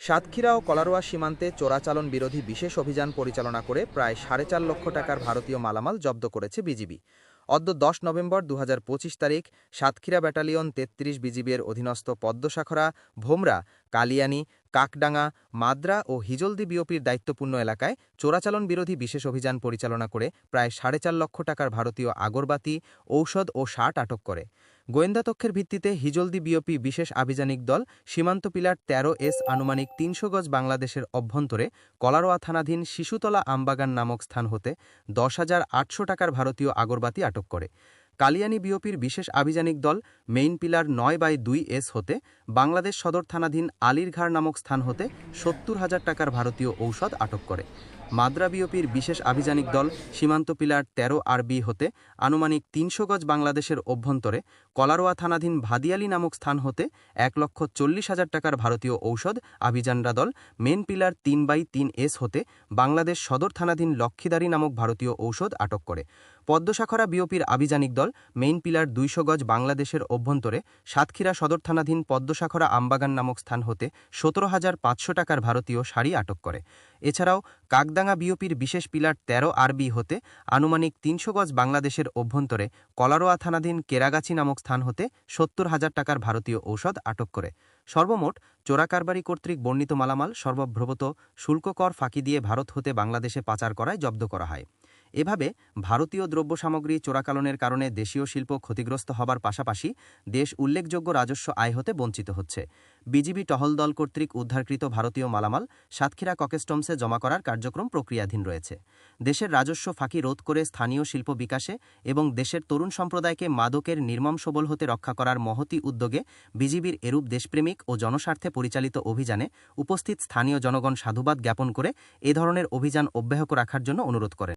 সাতক্ষীরা ও কলারোয়া সীমান্তে চোরাচালন বিরোধী বিশেষ অভিযান পরিচালনা করে প্রায় সাড়ে চার লক্ষ টাকার ভারতীয় মালামাল জব্দ করেছে বিজিবি। অদ্য দশ নভেম্বর দু হাজার পঁচিশ তারিখ সাতক্ষীরা ব্যাটালিয়ন তেত্রিশ বিজিবির অধীনস্থ পদ্মশাখরা ভোমরা, কালিয়ানি কাকডাঙ্গা, মাদ্রা ও হিজলদি বিওপির দায়িত্বপূর্ণ এলাকায় চোরাচালন বিরোধী বিশেষ অভিযান পরিচালনা করে প্রায় সাড়ে চার লক্ষ টাকার ভারতীয় আগরবাতি, ঔষধ ও শার্ট আটক করে। গোয়েন্দা তথ্যের ভিত্তিতে হিজলদি বিওপি বিশেষ আভিযানিক দল সীমান্ত পিলার তেরো এস আনুমানিক তিনশো গজ বাংলাদেশের অভ্যন্তরে কলারোয়া থানাধীন শিশুতলা আমবাগান নামক স্থান হতে দশ হাজার আটশো টাকার ভারতীয় আগরবাতি আটক করে। কালিয়ানি বিওপির বিশেষ আভিযানিক দল মেইন পিলার নয় বাই দুই এস হতে বাংলাদেশ সদর থানাধীন আলীরঘাড় নামক স্থান হতে সত্তর হাজার টাকার ভারতীয় ঔষধ আটক করে। মাদ্রা বিওপির বিশেষ আভিযানিক দল সীমান্ত পিলার তেরো আর বি হতে আনুমানিক তিনশো গজ বাংলাদেশের অভ্যন্তরে কলারোয়া থানাধীন ভাদিয়ালি নামক স্থান হতে এক লক্ষ চল্লিশ হাজার টাকার ভারতীয় ঔষধ আভিযানরা দল মেন পিলার তিন বাই তিন এস হতে বাংলাদেশ সদর থানাধীন লক্ষ্মীদারি নামক ভারতীয় ঔষধ আটক করে। পদ্মশাখরা বিওপির আভিযানিক দল মেইন পিলার দুইশো গজ বাংলাদেশের অভ্যন্তরে সাতক্ষীরা সদর থানাধীন পদ্মশাখরা আমবাগান নামক স্থান হতে সতেরো হাজার পাঁচশো টাকার ভারতীয় শাড়ি আটক করে। এছাড়াও কাকদাঙ্গা বিওপির বিশেষ পিলার তেরো আরবি হতে আনুমানিক তিনশো গজ বাংলাদেশের অভ্যন্তরে কলারোয়া থানাধীন কেরাগাছি নামক স্থান হতে সত্তর হাজার টাকার ভারতীয় ঔষধ আটক করে। সর্বমোট চোরাকারবারি কর্তৃক বর্ণিত মালামাল সর্বভ্রবত শুল্ক কর ফাঁকি দিয়ে ভারত হতে বাংলাদেশে পাচার করায় জব্দ করা হয়। এভাবে ভারতীয় দ্রব্য সামগ্রী চোরাকালনের কারণে দেশীয় শিল্প ক্ষতিগ্রস্ত হবার পাশাপাশি দেশ উল্লেখযোগ্য রাজস্ব আয় হতে বঞ্চিত হচ্ছে। বিজিবি টহল দল কর্তৃক উদ্ধারকৃত ভারতীয় মালামাল সাতক্ষীরা ককেস্টমসে জমা করার কার্যক্রম প্রক্রিয়াধীন রয়েছে। দেশের রাজস্ব ফাঁকি রোধ করে স্থানীয় শিল্প বিকাশে এবং দেশের তরুণ সম্প্রদায়কে মাদকের নির্মম সবল হতে রক্ষা করার মহতি উদ্যোগে বিজিবির এরূপ দেশপ্রেমিক ও জনস্বার্থে পরিচালিত অভিযানে উপস্থিত স্থানীয় জনগণ সাধুবাদ জ্ঞাপন করে এ ধরনের অভিযান অব্যাহত রাখার জন্য অনুরোধ করেন।